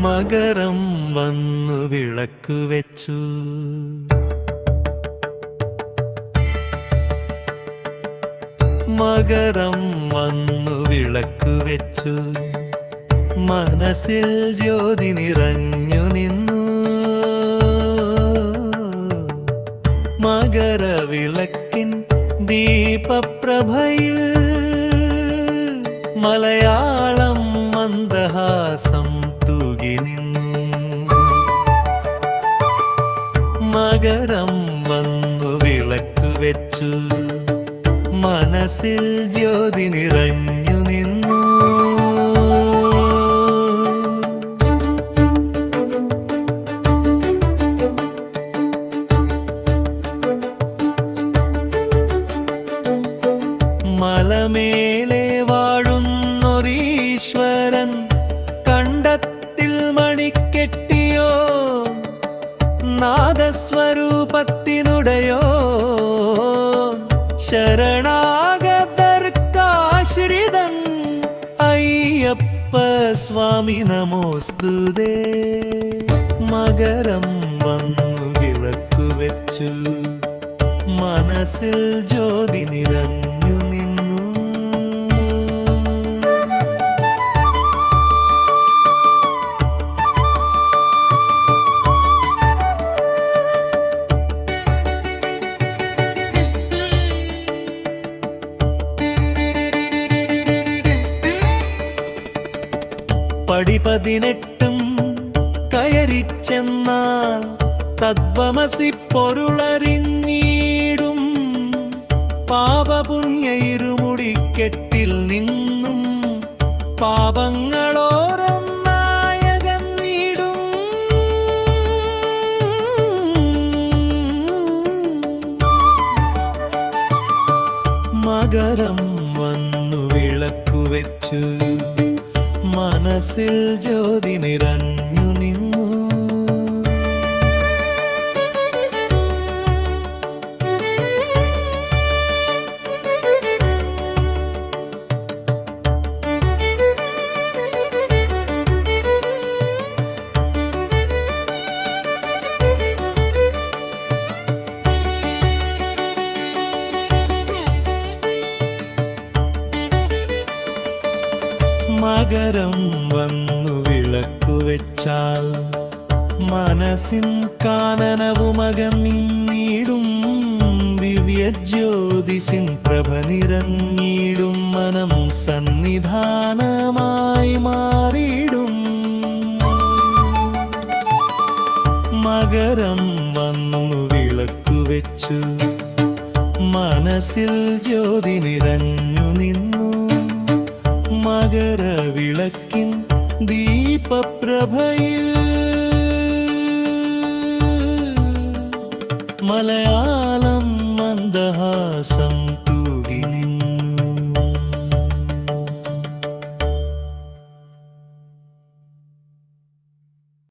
മകരം വന്നു വിളക്ക് വെച്ചു. മകരം വന്നു വിളക്ക് വെച്ചു. മനസ്സിൽ ജ്യോതി നിറഞ്ഞു നിന്നു. മകരവിളക്കിൻ ദീപപ്രഭയിൽ മകരം വന്നു വിളക്ക് വെച്ചു. മനസ്സിൽ ജ്യോതി നിറഞ്ഞു നിന്നു. മലമേലെ വാഴുന്നൊരീശ്വരൻ ശരണാഗതർക്കാശ്രിതൻ. അയ്യപ്പ സ്വാമി നമോസ്തുതേ. മകരം വന്നു വിളക്കു വെച്ചു മനസ്സിൽ ജ്യോതി നിറഞ്ഞു. പടി പതിനെട്ടും കയറിച്ചെന്നാൽ തദ്വമസി പൊരുളറിഞ്ഞീടും പാപപുണ്യ ഇരുമുടിക്കെട്ടിൽ നിന്നും പാപങ്ങളോ മകരം വന്നു വിളക്കു വെച്ചു മനസ്സിൽ ജ്യോതി നിറഞ്ഞു മകരം വന്നു വിളക്കു വെച്ചാൽ മനസ്സിൻ കാനനവുമകന്നിടും ദിവ്യ ജ്യോതിസിൻ പ്രഭ നിറഞ്ഞിടും മനം സന്നിധാനമായി മാറിയിടും. മകരം വന്നു വിളക്കു വെച്ചു മനസ്സിൽ ജ്യോതി നിറഞ്ഞു നിന്നു. മകരവിളക്കിൻ ദീപപ്രഭയിൽ. മലയാളം മന്ദഹാസം